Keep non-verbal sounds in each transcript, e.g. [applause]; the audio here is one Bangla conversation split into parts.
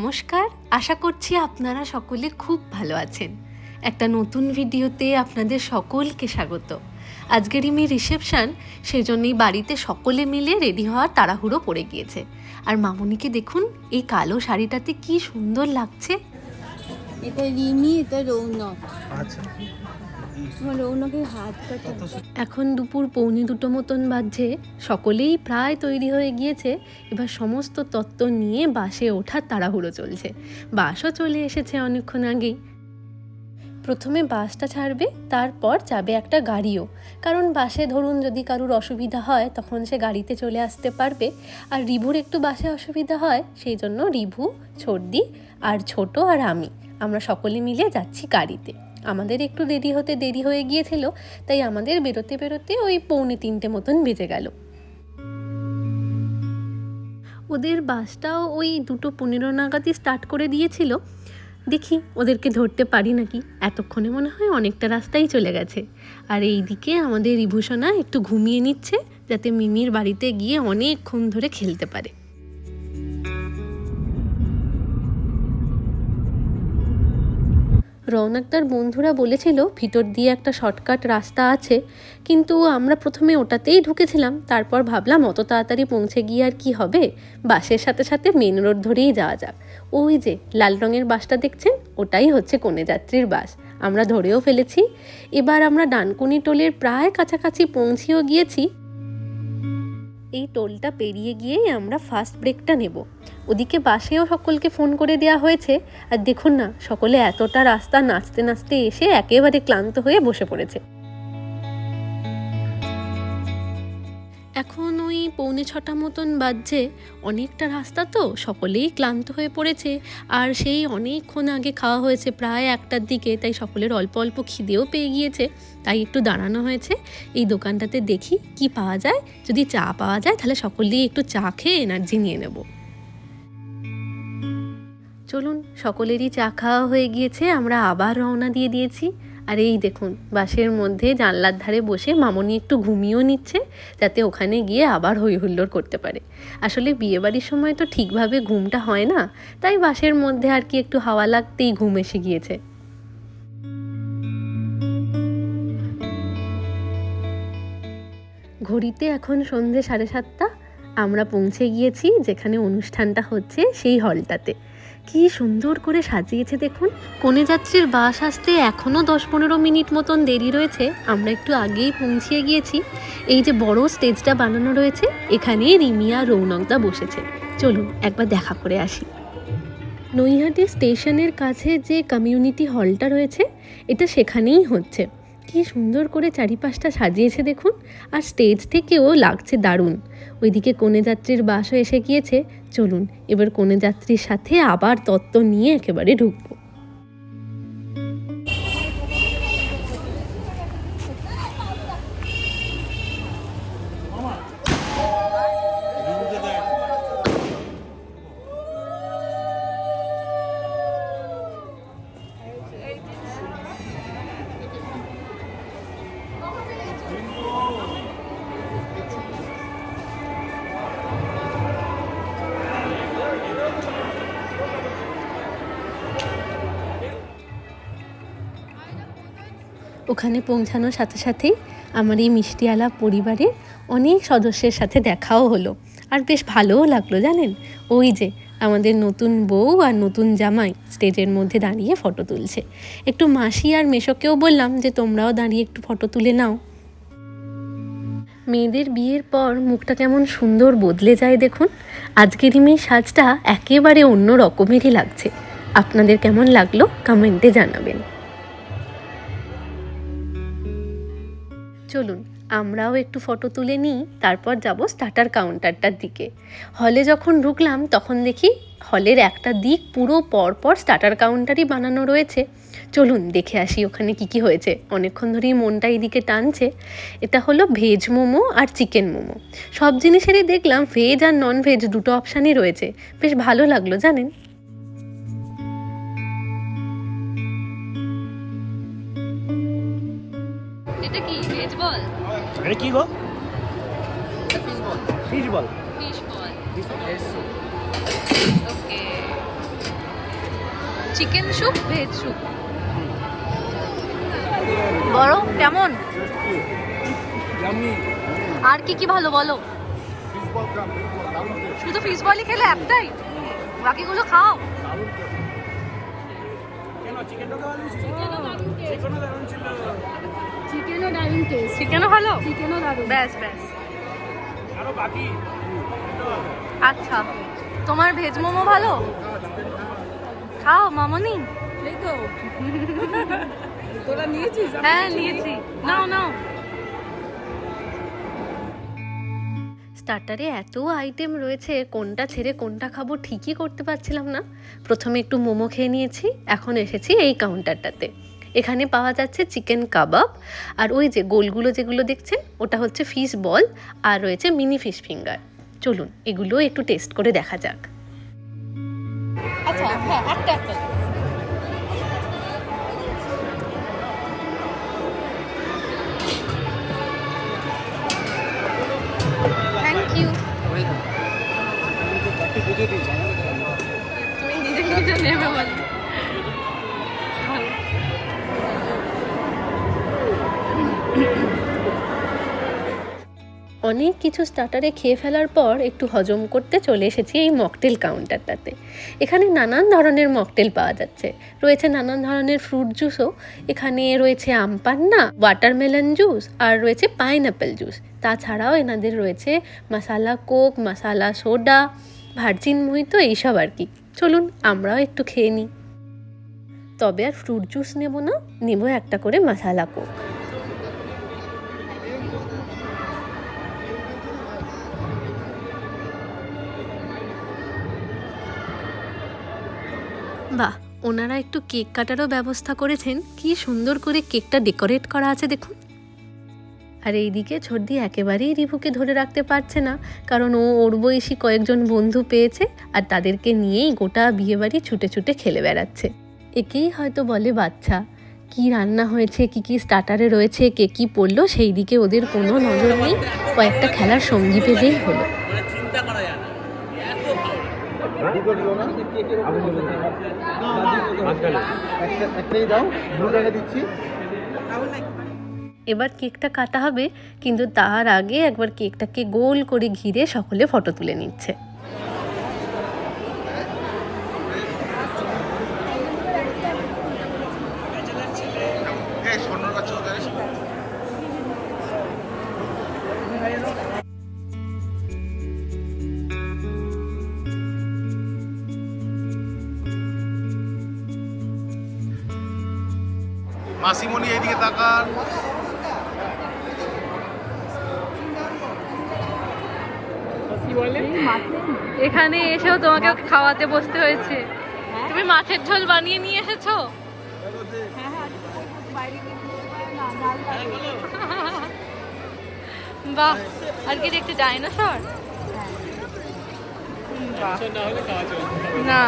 নমস্কার। আশা করছি আপনারা সকলে খুব ভালো আছেন। একটা নতুন ভিডিওতে আপনাদের সকলকে স্বাগত। আজকের ইমি রিসেপশান সেই জন্যই বাড়িতে সকলে মিলে রেডি হওয়ার তাড়াহুড়ো পড়ে গিয়েছে। আর মামুনিকে দেখুন এই কালো শাড়িটাতে কি সুন্দর লাগছে। এটা রিমি এটা রৌনক। আচ্ছা। এখন দুপুর পৌনে দুটো মতন বাজছে। সকলেই প্রায় তৈরি হয়ে গিয়েছে। এবার সমস্ত তত্ত্ব নিয়ে বাসে ওঠার তাড়াহুড়ো চলছে। বাসও চলে এসেছে অনেকক্ষণ আগেই। প্রথমে বাসটা ছাড়বে, তারপর যাবে একটা গাড়িও। কারণ বাসে ধরুন যদি কারুর অসুবিধা হয়, তখন সে গাড়িতে চলে আসতে পারবে। আর রিভুর একটু বাসে অসুবিধা হয়, সেই জন্য রিভু ছর্দি আর ছোট আর আমি। আমরা সকলে মিলে যাচ্ছি গাড়িতে। আমাদের একটু দেরি হতে দেরি হয়ে গিয়েছিল, তাই আমাদের বেরোতে বেরোতে ওই পৌনে তিনটে মতন বেজে গেল। ওদের বাসটাও ওই দুটো পনেরো নাগাদই স্টার্ট করে দিয়েছিল। দেখি ওদেরকে ধরতে পারি নাকি? এতক্ষণে মনে হয় অনেকটা রাস্তাই চলে গেছে। আর এই দিকে আমাদের রিভূষণা একটু ঘুমিয়ে নিচ্ছে, যাতে মিমির বাড়িতে গিয়ে অনেকক্ষণ ধরে খেলতে পারে। রৌনকদার বন্ধুরা বলেছিল, ভিতর দিয়ে একটা শর্টকাট রাস্তা আছে। কিন্তু আমরা প্রথমে ওটাতেই ঢুকেছিলাম, তারপর ভাবলাম অত তাড়াতাড়ি পৌঁছে গিয়ে আর কি হবে? বাসের সাথে সাথে মেন রোড ধরেই যাওয়া যাক। ওই যে, লাল রঙের বাসটা দেখছেন? ওটাই হচ্ছে কনে যাত্রীর বাস। আমরা ধরেও ফেলেছি। এবার আমরা ডানকুনি টোলের প্রায় কাছাকাছি পৌঁছেও গিয়েছি। এই টোলটা পেরিয়ে গিয়েই আমরা ফার্স্ট ব্রেকটা নেব। ওদিকে বাসেও সকলকে ফোন করে দেওয়া হয়েছে। আর দেখুন না, সকলে এতটা রাস্তা নাচতে নাচতে এসে একেবারে ক্লান্ত হয়ে বসে পড়েছে। এখন পৌনে ছটা মতন বাজছে। অনেকটা রাস্তা তো, সকলেই ক্লান্ত হয়ে পড়েছে। আর সেই অনেকক্ষণ আগে খাওয়া হয়েছে প্রায় একটার দিকে, তাই সকলের অল্প অল্প খিদেও পেয়ে গিয়েছে। তাই একটু দাঁড়ানো হয়েছে। এই দোকানটাতে দেখি কি পাওয়া যায়। যদি চা পাওয়া যায়, তাহলে সকলেই একটু চা খেয়ে এনার্জি নিয়ে নেব। চলুন, সকলেরই চা খাওয়া হয়ে গিয়েছে। আমরা আবার রওনা দিয়ে দিয়েছি। আর এই দেখুন বাসের মধ্যে জানলার ধারে বসে মামনি একটু ঘুমিয়েও নিচ্ছে, যাতে ওখানে গিয়ে আবার হই হুল্লোড় করতে পারে। আসলে বিয়েবাড়ির সময় তো ঠিকভাবে ঘুমটা হয় না, তাই বাসের মধ্যে আর কি একটু হাওয়া লাগতেই ঘুম এসে গিয়েছে। ঘড়িতে এখন সন্ধে সাড়ে সাতটা, আমরা পৌঁছে গিয়েছি যেখানে অনুষ্ঠানটা হচ্ছে সেই হলটাতে। কি সুন্দর করে সাজিয়েছে দেখুন। কনে যাত্রীর বাস আসতে এখনও দশ পনেরো মিনিট মতন দেরি রয়েছে। আমরা একটু আগেই পৌঁছিয়ে গিয়েছি। এই যে বড় স্টেজটা বানানো রয়েছে এখানে রিমিয়া, রৌনকদা বসেছে। চলুন একবার দেখা করে আসি। নৈহাটি স্টেশনের কাছে যে কমিউনিটি হলটা রয়েছে, এটা সেখানেই হচ্ছে। কি সুন্দর করে চারিপাশটা সাজিয়েছে দেখুন, আর স্টেজ থেকেও লাগছে দারুণ। ওইদিকে কনে যাত্রীর বাসও এসে গিয়েছে। চলুন, এবার কনে যাত্রীর সাথে আবার তত্ত্ব নিয়ে একেবারে ঢুকবো। ওখানে পৌঁছানোর সাথে সাথেই আমার এই মিষ্টিওয়ালা পরিবারের অনেক সদস্যের সাথে দেখাও হলো। আর বেশ ভালোও লাগল, জানেন? ওই যে আমাদের নতুন বউ আর নতুন জামাই স্টেজের মধ্যে দাঁড়িয়ে ফটো তুলছে। একটু মাসি আর মেশোকেও বললাম যে, তোমরাও দাঁড়িয়ে একটু ফটো তুলে নাও। মেয়েদের বিয়ের পর মুখটা কেমন সুন্দর বদলে যায় দেখুন। আজকের মেয়ে সাজটা একেবারে অন্য রকমেরই লাগছে। আপনাদের কেমন লাগল কমেন্টে জানাবেন। চলুন, আমরাও একটু ফটো তুলে নিই, তারপর যাব স্টার্টার কাউন্টারটার দিকে। হলে যখন ঢুকলাম, তখন দেখি হলের একটা দিক পুরো পরপর স্টার্টার কাউন্টারই বানানো রয়েছে। চলুন, দেখে আসি ওখানে কি কি হয়েছে। অনেকক্ষণ ধরেই মনটা এইদিকে টানছে। এটা হলো ভেজ মোমো আর চিকেন মোমো। সব জিনিসেরই দেখলাম ভেজ আর নন ভেজ দুটো অপশানই রয়েছে। বেশ ভালো লাগল, জানেন? এটা কি গো? Fish ball fish ball okay chicken soup veg soup বড় কেমন? আর কি কি ভালো বলো? শুধু ফিশ বলই খেলে একটাই? বাকিগুলো খাও। চিকেনও দারুণ টেস্ট চিকেনও ভালো? চিকেনও দারুণ। ব্যাস ব্যাস। আচ্ছা। তোমার ভেজ মোমো ভালো? খাও মামনি। এই তো। তোরা নিয়েছিস? হ্যাঁ নিয়েছি। নাও নাও। স্টার্টারে এত আইটেম রয়েছে কোনটা ছেড়ে কোনটা খাব ঠিকই করতে পারছিলাম না। প্রথমে একটু মোমো খেয়ে নিয়েছি এখন এসেছি এই কাউন্টারটাতে এখানে পাওয়া যাচ্ছে চিকেন কাবাব। আর ওই যে গোলগুলো যেগুলো দেখছেন ওটা হচ্ছে ফিশ বল আর রয়েছে মিনি ফিশ ফিঙ্গার। চলুন এগুলো একটু টেস্ট করে দেখা যাক। আচ্ছা হ্যাঁ একটা একটা। থ্যাংক ইউ তুমি নিজে নিজে নেবে বলো অনেক কিছু স্টার্টারে খেয়ে ফেলার পর একটু হজম করতে চলে এসেছি এই মকটেল কাউন্টারটাতে। এখানে নানান ধরনের মকটেল পাওয়া যাচ্ছে। রয়েছে নানান ধরনের ফ্রুট জুসও। এখানে রয়েছে আম পান্না, ওয়াটারমেলন জুস আর রয়েছে পাইনঅ্যাপেল জুস। তাছাড়াও এনাদের রয়েছে masala coke, masala soda, virgin mojito এইসব আর কি। চলুন আমরাও একটু খেয়ে নিই। তবে আর ফ্রুট জুস নেব না, নেব একটা করে মশালা কোক। ওনারা একটু কেক কাটারও ব্যবস্থা করেছেন। কি সুন্দর করে কেকটা ডেকোরেট করা আছে দেখুন। আর এইদিকে ছর্দি একেবারেই রিভুকে ধরে রাখতে পারছে না কারণ ও ওর বয়সী কয়েকজন বন্ধু পেয়েছে আর তাদেরকে নিয়েই গোটা বিয়েবাড়ি ছুটে ছুটে খেলে বেড়াচ্ছে। একেই হয়তো বলে বাচ্চা। কি রান্না হয়েছে কি কি স্টার্টারে রয়েছে কে কি পড়ল সেই দিকে ওদের কোনো নজর নেই। কয়েকটা খেলার সঙ্গী পেলেই হলো। একটাই দাও দিচ্ছি। এবার কেকটা কাটা হবে কিন্তু তার আগে একবার কেকটাকে গোল করে ঘিরে সকলে ফটো তুলে নিচ্ছে। মাসিমণি এইদিকে তাকান। এখানে এসেও তোমাকে খাওয়াতে বসতে হয়েছে। তুমি মাছের ঝোল বানিয়ে নিয়ে এসেছ? [laughs] বাহ আর কি দেখতে ডাইনোসর? না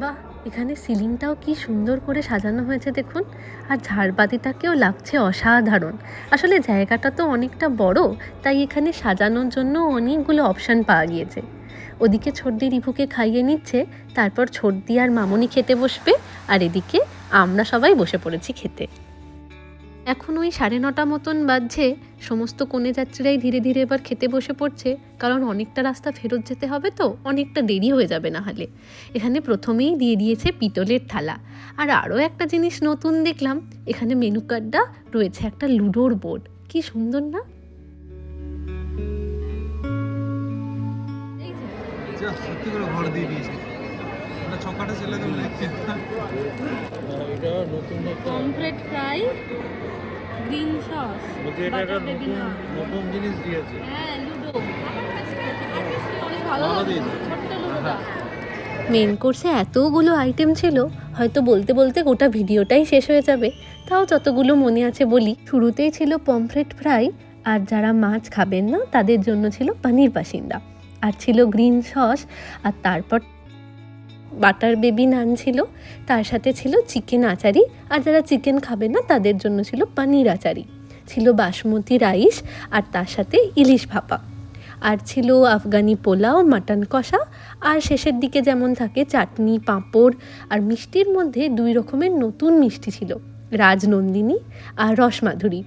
বাহ এখানে সিলিংটাও কি সুন্দর করে সাজানো হয়েছে দেখুন। আর ঝাড়বাতিটাকেও লাগছে অসাধারণ। আসলে জায়গাটা তো অনেকটা বড়, তাই এখানে সাজানোর জন্য অনেকগুলো অপশান পাওয়া গিয়েছে। ওদিকে ছর্দি রিভুকে খাইয়ে নিচ্ছে, তারপর ছর্দি আর মামনি খেতে বসবে, আর এদিকে আমরা সবাই বসে পড়েছি খেতে। এখন ওই সাড়ে নটা মতন বাজছে সমস্ত কনে যাত্রীরাই ধীরে ধীরে এবার খেতে বসে পড়ছে কারণ অনেকটা রাস্তা ফেরত যেতে হবে তো অনেকটা দেরি হয়ে যাবে না হলে। এখানে প্রথমেই দিয়ে দিয়েছে পিতলের থালা। আর আরও একটা জিনিস নতুন দেখলাম এখানে মেনু কার্ডটা রয়েছে একটা লুডোর বোর্ড। কি সুন্দর না? সত্যি করে ঘর দিয়ে দিয়েছে। ওটা ছকাটা ছেলে দিলে এটা নতুন পমফ্রেট ফ্রাই গ্রিন সস বলছি এটা একটা নতুন নতুন জিনিস দিয়েছে। হ্যাঁ লুডো। অনেক ভালো ছোট্ট লুডোটা মেন কোর্সে এতগুলো আইটেম ছিল হয়তো বলতে বলতে গোটা ভিডিওটাই শেষ হয়ে যাবে। তাও যতগুলো মনে আছে বলি শুরুতেই ছিল পমফ্রেট ফ্রাই আর যারা মাছ খাবেন না তাদের জন্য ছিল পানির বাসিন্দা। আর ছিল গ্রিন সস আর তারপর বাটার বেবি নান ছিল, তার সাথে ছিল চিকেন আচারি, আর যারা চিকেন খাবে না, তাদের জন্য ছিল পানির আচারি। ছিল বাসমতি রাইস, আর তার সাথে ইলিশ ভাপা। আর ছিল আফগানি পোলাও, মাটন কষা, আর শেষের দিকে যেমন থাকে চাটনি, পাঁপড়, আর মিষ্টির মধ্যে দুই রকমের নতুন মিষ্টি ছিল, রাজনন্দিনী আর রসমাধুরী।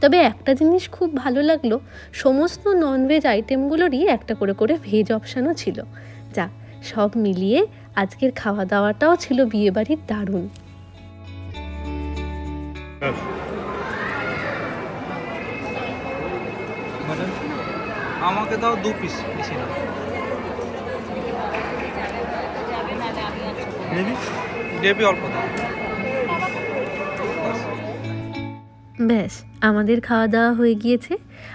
তবে একটা জিনিস খুব ভালো লাগল, সমস্ত ননভেজ আইটেমগুলোরই একটা করে করে ভেজ অপশানও ছিল। যা সব মিলিয়ে আজকের খাওয়া দাওয়াটাও ছিল বিয়েবাড়ির দারুণ। আমাকে দাও দু পিস বেশি না। গ্রেভি গ্রেভি অল্প দাও। ব্যাস আমাদের খাওয়া দাওয়া হয়ে গিয়েছে।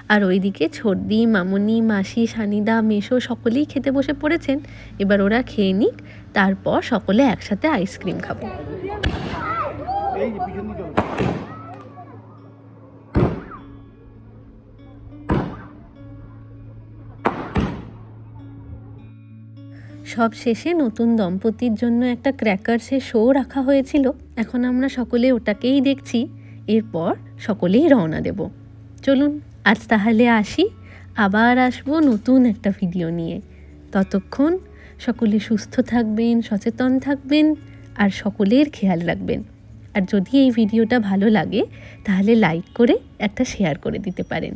আর ওইদিকে ছর্দি মামনি, মাসি, সানিদা, মেশো সকলেই খেতে বসে পড়েছেন। এবার ওরা খেয়ে নিক, তারপর সকলে একসাথে আইসক্রিম খাব। সব শেষে নতুন দম্পতির জন্য একটা ক্র্যাকার্সের শো রাখা হয়েছিল। এখন আমরা সকলে ওটাকেই দেখছি। এরপর সকলেই রওনা দেব। চলুন। আজ তাহলে আসি, আবার আসব নতুন একটা ভিডিও নিয়ে। ততক্ষণ সকলে সুস্থ থাকবেন, সচেতন থাকবেন, আর সকলের খেয়াল রাখবেন। আর যদি এই ভিডিওটা ভালো লাগে, তাহলে লাইক করে একটা শেয়ার করে দিতে পারেন।